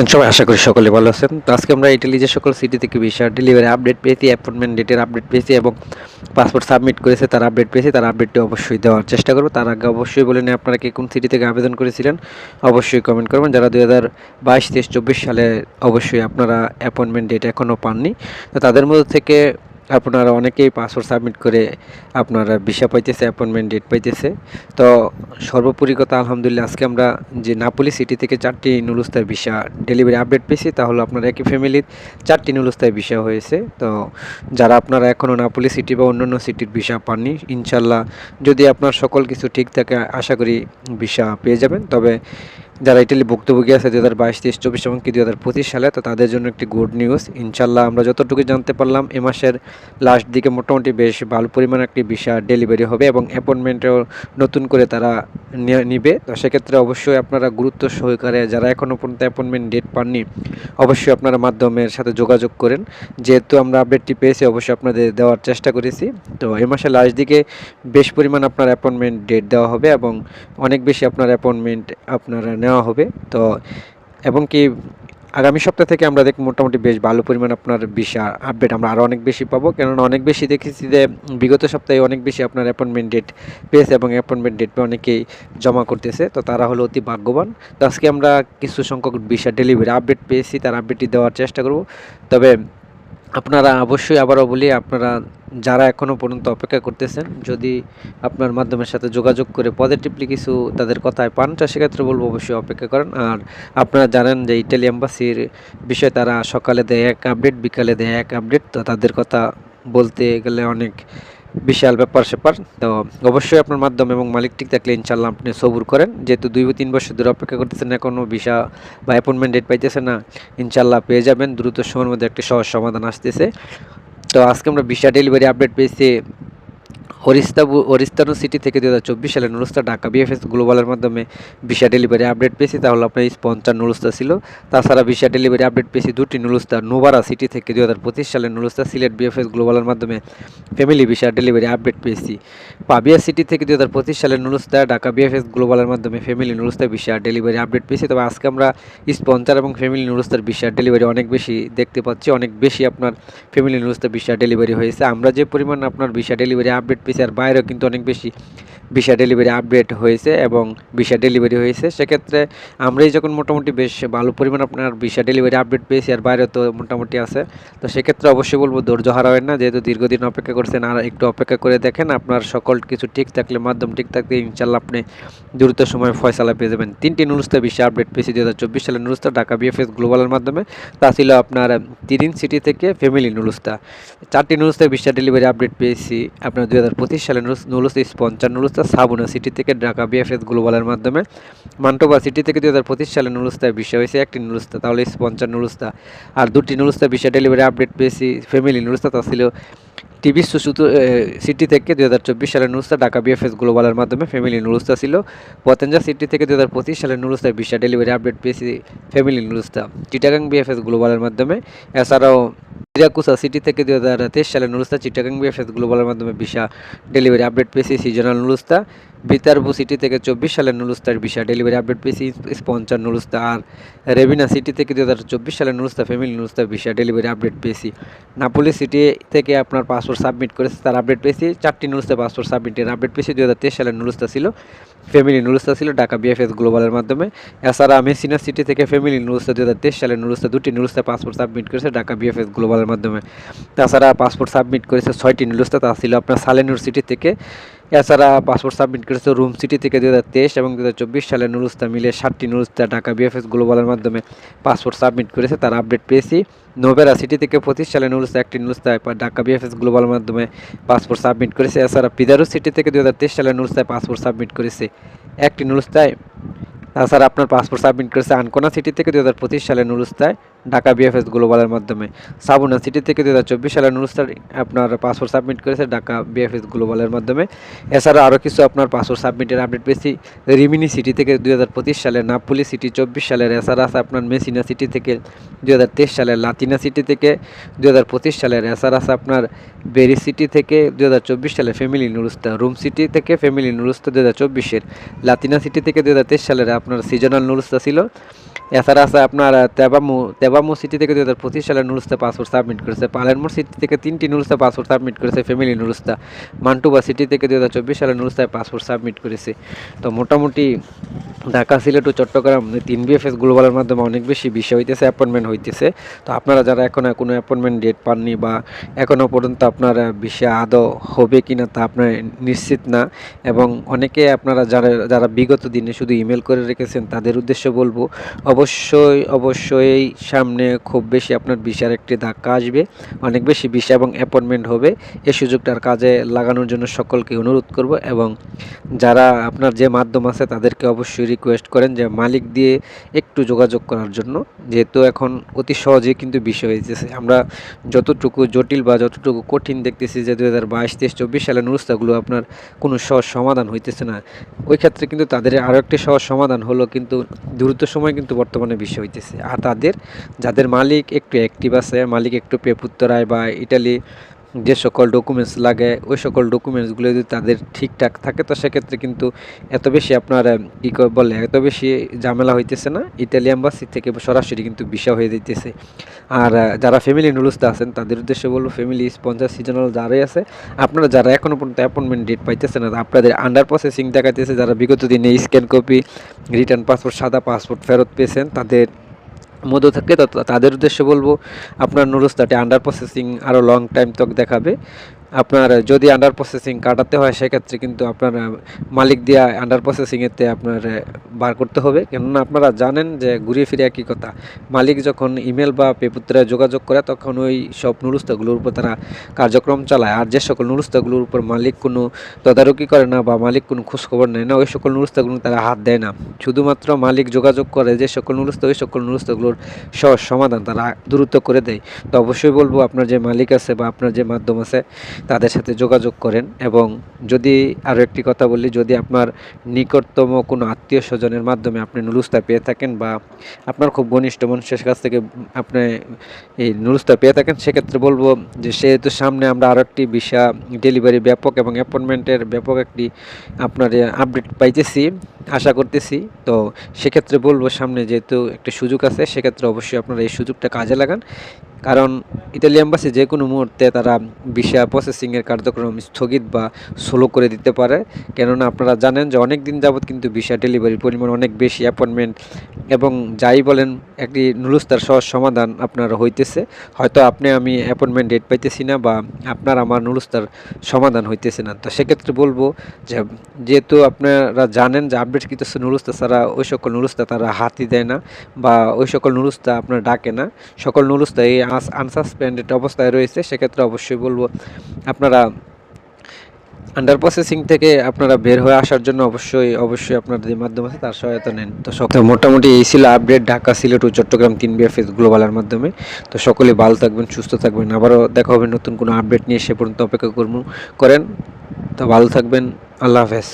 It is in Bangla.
আছেন সবাই আশা করি সকলে ভালো আছেন। তো আজকে আমরা ইটালি যে সকল সিটি থেকে ভিসা ডেলিভারি আপডেট পেয়েছি অ্যাপয়েন্টমেন্ট ডেটের আপডেট পেয়েছি এবং পাসপোর্ট সাবমিট করেছে, তার আপডেট পেয়েছি, তার আপডেটটি অবশ্যই দেওয়ার চেষ্টা করব। তার আগে অবশ্যই বলে নিয়ে আপনারা কে কোন সিটি থেকে আবেদন করেছিলেন, অবশ্যই কমেন্ট করবেন। যারা দুই হাজার বাইশ, তেইশ, চব্বিশ সালে অবশ্যই আপনারা অ্যাপয়েন্টমেন্ট ডেট এখনও পাননি। তো তাদের মধ্যে থেকে আপনারা অনেকেই পাসপোর্ট সাবমিট করে আপনারা ভিসা পাইতেছে অ্যাপয়েন্টমেন্ট ডেট পাইতেছে। তো সর্বোপরি কথা আলহামদুলিল্লাহ, আজকে আমরা যে নাপোলি সিটি থেকে চারটি নুলুস্তার ভিসা ডেলিভারি আপডেট পেয়েছি তাহলে আপনারা একই ফ্যামিলির চারটি নুলুস্তায় ভিসা হয়েছে। তো যারা আপনারা এখনও নাপোলি সিটি বা অন্যান্য সিটির ভিসা পাননি, ইনশাল্লাহ যদি আপনার সকল কিছু ঠিক থাকে, আশা করি ভিসা পেয়ে যাবেন। তবে যারা ইটালি ভুক্তভোগী আছে দু হাজার বাইশ, তেইশ, চব্বিশ এবং কি দু হাজার পঁচিশ সালে, তো তাদের জন্য একটি গুড নিউজ ইনশাল্লাহ আমরা যতটুকু জানতে পারলাম, এ মাসের লাস্ট দিকে মোটামুটি বেশ ভালো পরিমাণ একটি ভিসা ডেলিভারি হবে এবং অ্যাপয়েন্টমেন্টও নতুন করে তারা নিবে। তো সেক্ষেত্রে অবশ্যই আপনারা গুরুত্ব সহকারে যারা এখনও পর্যন্ত অ্যাপয়েন্টমেন্ট ডেট পাননি, অবশ্যই আপনারা মাধ্যমের সাথে যোগাযোগ করেন। যেহেতু আমরা আপডেটটি পেয়েছি, অবশ্যই আপনাদের দেওয়ার চেষ্টা করেছি। তো এ মাসের লাস্ট দিকে বেশ পরিমাণ আপনার অ্যাপয়েন্টমেন্ট ডেট দেওয়া হবে এবং অনেক বেশি আপনার অ্যাপয়েন্টমেন্ট আপনারা নেওয়া হবে। তো, এবং কি আগামী সপ্তাহ থেকে আমরা দেখ মোটামুটি বেশ ভালো পরিমাণ আপনার ভিসা আপডেট আমরা আরও অনেক বেশি পাবো। কেননা অনেক বেশি দেখেছি যে বিগত সপ্তাহে অনেক বেশি আপনার অ্যাপয়েন্টমেন্ট ডেট পেয়েছে এবং অ্যাপয়েন্টমেন্ট ডেট পেয়ে অনেকেই জমা করতেছে। তো তারা হলো অতি ভাগ্যবান। তো আজকে আমরা কিছু সংখ্যক ভিসা ডেলিভারি আপডেট পেয়েছি, তার আপডেটটি দেওয়ার চেষ্টা করব। তবে আপনারা অবশ্যই আবারও বলি, আপনারা যারা এখনও পর্যন্ত অপেক্ষা করতেছেন, যদি আপনার মাধ্যমের সাথে যোগাযোগ করে পজিটিভলি কিছু তাদের কথায় পান, তা সেক্ষেত্রে বলব অবশ্যই অপেক্ষা করেন। আর আপনারা জানেন যে ইটালি এম্বাসির বিষয়ে তারা সকালে দেয় এক আপডেট বিকালে দেয় এক আপডেট তো তাদের কথা বলতে গেলে অনেক বিশাল ব্যাপার স্যাপার। তো অবশ্যই আপনার মাধ্যম এবং মালিক ঠিক থাকলে ইনশাল্লাহ আপনি সবুর করেন। যেহেতু দুই বা তিন বছর ধরে অপেক্ষা করতেছেন না কোনো ভিসা বা অ্যাপয়েন্টমেন্ট ডেট পাইতেছে না ইনশাল্লাহ পেয়ে যাবেন। দ্রুত সময়ের মধ্যে একটি সহজ সমাধান আসতেছে। তো আজকে আমরা ভিসা ডেলিভারি আপডেট পেয়েছি। হরিস্তাবু হরিস্তানু সিটি থেকে দু হাজার চব্বিশ সালে নুরুস্তা ঢাকা বিএফএস গ্লোবালের মাধ্যমে ভিসা ডেলিভারি আপডেট পেয়েছি। তাহলে আপনার স্পন্সার নুরুস্তা ছিল। তাছাড়া ভিসা ডেলিভারি আপডেট পেয়েছি দুটি নুরুস্তা। নোবারা সিটি থেকে দু হাজার পঁচিশ সালে নুরুস্তা সিলেট বিএফএস গ্লোবালের মাধ্যমে ফ্যামিলি ভিসা ডেলিভারি আপডেট পেয়েছি। পাবিয়া সিটি থেকে দু হাজার পঁচিশ সালে নুরুস্তা, ঢাকা বিএফএস গ্লোবালের মাধ্যমে ফ্যামিলি নুরুস্তা ভিসা ডেলিভারি আপডেট পেয়েছি। তবে আজকে আমরা স্পন্সার এবং ফ্যামিলি নুরুস্তার ভিসা ডেলিভারি অনেক বেশি দেখতে পাচ্ছি। অনেক বেশি আপনার ফ্যামিলি নুরুস্তা ভিসা ডেলিভারি হয়েছে। আমরা যে পরিমাণ আপনার ভিসা ডেলিভারি আপডেট পেয়েছি আর বাইরেও কিন্তু অনেক বেশি ভিসা ডেলিভারি আপডেট হয়েছে এবং ভিসা ডেলিভারি হয়েছে। সেক্ষেত্রে আমরাই যখন মোটামুটি বেশ ভালো পরিমাণ আপনার ভিসা ডেলিভারি আপডেট পেয়েছি, আর বাইরে তো মোটামুটি আছে, তো সেক্ষেত্রে অবশ্যই বলব ধৈর্য হারাবেন না। যেহেতু দীর্ঘদিন অপেক্ষা করছেন, আর একটু অপেক্ষা করে দেখেন, আপনার সকল কিছু ঠিক থাকলে, মাধ্যম ঠিক থাকলে, ইনশাল্লাহ আপনি দ্রুত সময় ফয়সালা পেয়ে যাবেন। তিনটি নুরুস্তা ভিসা আপডেট পেয়েছি দু হাজার চব্বিশ সালে নুরুস্তা, ঢাকা বিএফএস গ্লোবালের মাধ্যমে। তা ছিল আপনার তিরিন সিটি থেকে ফ্যামিলি নুরুস্তা। চারটি নুরুস্তা ভিসা ডেলিভারি আপডেট পেয়েছি, আপনার দু হাজার পঁচিশ সালে নুরুস নুরুস্তা স্পঞ্চার নুরুস্তা সাবুনা সিটি থেকে ঢাকা বিএফএস গ্লোবালের মাধ্যমে। মান্টোবা সিটি থেকে দুই হাজার পঁচিশ সালে নুরুস্তায় ভিসা হয়েছে, একটি নুরুস্তা, তাহলে স্পঞ্চার নুরুস্তা। আর দুটি নুরুস্তা ভিসা ডেলিভারি আপডেট পেয়েছি ফ্যামিলি নুরুস্তা, তা ছিল টিভি সুসুতু সিটি থেকে দুই হাজার চব্বিশ সালের নুরুস্তা, ঢাকা বিএফএস গ্লোবালের মাধ্যমে ফ্যামিলি নুরুস্তা ছিল। পতেঞ্জা সিটি থেকে দুই হাজার পঁচিশ সালের নুরুস্তায় ভিসা ডেলিভারি আপডেট পেয়েছি ফ্যামিলি নুরুস্তা। চিটাগাং বিএফএস গ্লোবালের মাধ্যমে, এছাড়াও ইরাকুসা সিটি থেকে দু হাজার তেইশ সালে নুরুস্তা চিটাগাং বিএফএস গ্লোবালের মাধ্যমে ভিসা ডেলিভারি আপডেট পেয়েছি সিজনাল নুরুস্তা। বিতারবু সিটি থেকে চব্বিশ সালে নুরুস্তার ভিসা ডেলিভারি আপডেট পেয়েছি স্পঞ্চার নুরুস্তা। আর রেবিনা সিটি থেকে দু হাজার চব্বিশ সালে নুরুস্তা ফ্যামিলি নুরুস্তা ভিসা ডেলিভারি আপডেট পেয়েছি। নাপোলি সিটি থেকে আপনার পাসপোর্ট সাবমিট করেছে, তার আপডেট পেয়েছি। চারটি নুরুস্তা পাসপোর্ট সাবমিটের আপডেট পেয়েছি। দু হাজার তেইশ সালে নুরুস্তা ছিল ফ্যামিলি নুরুস্তা ছিল ঢাকা বিএফএস গ্লোবালের মাধ্যমে। এছাড়া আমি মেসিনা সিটি থেকে ফ্যামিলি নুরুস্তা দু হাজার তেইশ দুটি নুরুস্তা পাসপোর্ট সাবমিট করেছে ঢাকা বিএফএস গ্লোবালের মাধ্যমে। তাছাড়া পাসপোর্ট সাবমিট করেছে ছয়টি নুরুস্তা তা ছিল আপনার সালেনুর সিটি থেকে এছাড়া পাসপোর্ট সাবমিট করেছে রুম সিটি থেকে দু হাজার তেইশ এবং দু হাজার চব্বিশ সালে নুরুস্তা মিলে ষাটটি নুরুস্তা ঢাকা বিএফএস গ্লোবালের মাধ্যমে পাসপোর্ট সাবমিট করেছে, তার আপডেট পেয়েছি। নোবেরা সিটি থেকে পঁচিশ সালে নুরুস্তা একটি নুরুস্তায় ঢাকা বিএফএস গ্লোবালের মাধ্যমে পাসপোর্ট সাবমিট করেছে। এছাড়া পিদারু সিটি থেকে দু হাজার তেইশ সালে নুরুস্তায় পাসপোর্ট সাবমিট করেছে একটি নুরুস্তায়। তাছাড়া আপনার পাসপোর্ট সাবমিট করেছে আনকোনা সিটি থেকে দু হাজার পঁচিশ সালে নুরুস্তায়। ঢাকা বিএফএস গ্লোবালের মাধ্যমে। সাবুনা সিটি থেকে দু হাজার চব্বিশ সালে নুরুস্তার আপনার পাসপোর্ট সাবমিট করেছে ঢাকা বিএফএস গ্লোবালের মাধ্যমে। এছাড়া আরও কিছু আপনার পাসপোর্ট সাবমিটের আপডেট পেয়েছি। রিমিনি সিটি থেকে দু হাজার পঁচিশ সালে, নাপুলি সিটি চব্বিশ সালের এছাড়া আছে আপনার মেসিনা সিটি থেকে দু হাজার তেইশ সালের লাতিনা সিটি থেকে দু হাজার পঁচিশ সালের এছাড়া আছে আপনার বেরি সিটি থেকে দু হাজার চব্বিশ সালে, ফ্যামিলি নুরুস্তা রুম সিটি থেকে ফ্যামিলি নুরুস্তা দু হাজার লাতিনা সিটি থেকে দু হাজার তেইশ সালের আপনার সিজনাল নুরুস্তা ছিল। এছাড়া আছে আপনার তেবামু তেবামু সিটি থেকে দু হাজার পঁচিশ সালে নুরুস্তা পাসপোর্ট সাবমিট করেছে। পালেরমোর সিটি থেকে তিনটি নুরুস্তা পাসপোর্ট সাবমিট করেছে ফ্যামিলি নুরুস্তা মান্টুবা সিটি থেকে দু হাজার চব্বিশ সালে নুরুস্তায় পাসপোর্ট সাবমিট করেছে। তো মোটামুটি ঢাকা, সিলেট ও চট্টগ্রাম তিন বিএফএস গ্লোবালের মাধ্যমে অনেক বেশি বিষয় হইতেছে অ্যাপয়েন্টমেন্ট হইতেছে। তো আপনারা যারা এখনও কোনো অ্যাপয়েন্টমেন্ট ডেট পাননি বা এখনও পর্যন্ত আপনার বিষয় আদৌ হবে কি না তা আপনার নিশ্চিত না। এবং অনেকে আপনারা যারা যারা বিগত দিনে শুধু ইমেল করে রেখেছেন, তাদের উদ্দেশ্যে বলব অবশ্যই অবশ্যই সামনে খুব বেশি আপনার বিষয়ের একটি ধাক্কা আসবে, অনেক বেশি বিষয় এবং অ্যাপয়েন্টমেন্ট হবে। এই সুযোগটার কাজে লাগানোর জন্য সকলকে অনুরোধ করব এবং যারা আপনার যে মাধ্যম আছে তাদেরকে অবশ্যই রিকোয়েস্ট করেন যে মালিক দিয়ে একটু যোগাযোগ করার জন্য। যেহেতু এখন অতি সহজে কিন্তু বিষয় হয়েছে আমরা যতটুকু জটিল বা যতটুকু কঠিন দেখতেছি যে দু হাজার বাইশ, তেইশ, চব্বিশ সালের নুরস্তাগুলো আপনার কোনো সহজ সমাধান হইতেছে না। ওই ক্ষেত্রে কিন্তু তাদের আরও একটি সহজ সমাধান হলো কিন্তু দ্রুত সময় কিন্তু বর্তমানে বিশ্ব হইতেছে। আর তাদের, যাদের মালিক একটু অ্যাক্টিভ আছে, মালিক একটু পেপুত্তরায় বা ইটালি যে সকল ডকুমেন্টস লাগে, ওই সকল ডকুমেন্টসগুলো যদি তাদের ঠিকঠাক থাকে, তো সেক্ষেত্রে কিন্তু এত বেশি আপনার কী বলে, এত বেশি ঝামেলা হইতেছে না। ইটালি এম্বাসি থেকে সরাসরি কিন্তু ভিসা হয়ে দিতেছে আর যারা ফ্যামিলি নুরুস্তা আছেন, তাদের উদ্দেশ্যে বলব ফ্যামিলি স্পন্সার সিজনাল যারাই আছে, আপনারা যারা এখনও পর্যন্ত অ্যাপয়েন্টমেন্ট ডেট পাইতেছে না আপনাদের আন্ডার প্রসেসিং দেখাইতেছে, যারা বিগত দিনে স্ক্যান কপি রিটার্ন পাসপোর্ট সাদা পাসপোর্ট ফেরত পেয়েছেন, তাদের মধ্য থাকে তাদের উদ্দেশ্যে বলব আপনার নুরুস্তাটি আন্ডার প্রসেসিং আরও লং টাইম তক দেখাবে। আপনার, যদি আন্ডার প্রসেসিং কাটাতে হয়, সেক্ষেত্রে কিন্তু আপনার মালিক দিয়া আন্ডার প্রসেসিংয়েতে আপনার বার করতে হবে। কেননা আপনারা জানেন যে ঘুরিয়ে ফিরে একই কথা। মালিক যখন ইমেল বা পেপুত্রে যোগাযোগ করে, তখন ওই সব নুরুস্তাগুলোর উপর তারা কার্যক্রম চালায়। আর যে সকল নুরুস্তাগুলোর উপর মালিক কোনো তদারকি করে না বা মালিক কোনো খোঁজখবর নেয় না, ওই সকল নুরুস্তাগুলো তারা হাত দেয় না। শুধুমাত্র মালিক যোগাযোগ করে যে সকল নুরুস্তা, ওই সকল নুরুস্তাগুলোর সহজ সমাধান তারা দ্রুত করে দেয়। তো অবশ্যই বলব, আপনার যে মালিক আছে বা আপনার যে মাধ্যম আছে তাদের সাথে যোগাযোগ করেন এবং যদি আরও একটি কথা বলি, যদি আপনার নিকটতম কোনো আত্মীয় স্বজনের মাধ্যমে আপনি নুরুস্তা পেয়ে থাকেন বা আপনার খুব ঘনিষ্ঠ মানুষের কাছ থেকে আপনি এই নুরুস্তা পেয়ে থাকেন, সেক্ষেত্রে বলব যে সেহেতু সামনে আমরা আরও একটি ভিসা ডেলিভারি ব্যাপক এবং অ্যাপয়েন্টমেন্টের ব্যাপক একটি আপনার আপডেট পাইতেছি, আশা করতেছি। তো সেক্ষেত্রে বলব সামনে যেহেতু একটা সুযোগ আছে, সেক্ষেত্রে অবশ্যই আপনারা এই সুযোগটা কাজে লাগান। কারণ ইতালি এম্বাসি যে কোনো মুহূর্তে তারা ভিসা প্রসেসিংয়ের কার্যক্রম স্থগিত বা স্লো করে দিতে পারে। কেননা আপনারা জানেন যে অনেক দিন যাবৎ কিন্তু ভিসা ডেলিভারির পরিমাণ অনেক বেশি অ্যাপয়েন্টমেন্ট এবং যাই বলেন, একটি নুরুস্তার সহজ সমাধান আপনার হইতেছে। হয়তো আপনি, আমি অ্যাপয়েন্টমেন্ট ডেট পাইতেছি না বা আপনার, আমার নুরুস্তার সমাধান হইতেছে না। তো সেক্ষেত্রে বলব যে, যেহেতু আপনারা জানেন যে আপডেট কিছু নুরুস্তা ছাড়া ওই সকল নুরুস্তা তারা হাতি দেয় না বা ওই সকল নুরুস্তা আপনার ডাকে না। সকল নুরুস্তা এই আনসাসপেন্ডেড অবস্থায় রয়েছে। সেক্ষেত্রে অবশ্যই বলব আপনারা আন্ডার প্রসেসিং থেকে আপনারা বের হয়ে আসার জন্য অবশ্যই অবশ্যই আপনার যে মাধ্যম আছে তার সহায়তা নেন। তো সব মোটামুটি এই ছিল আপডেট ঢাকা, সিলেট ও চট্টগ্রাম তিন বিএফএস গ্লোবালের মাধ্যমে। তো সকলে ভালো থাকবেন, সুস্থ থাকবেন। আবারও দেখা হবে নতুন কোনো আপডেট নিয়ে, সে পর্যন্ত অপেক্ষা করব, করেন। তো ভালো থাকবেন, আল্লাহ হাফেজ।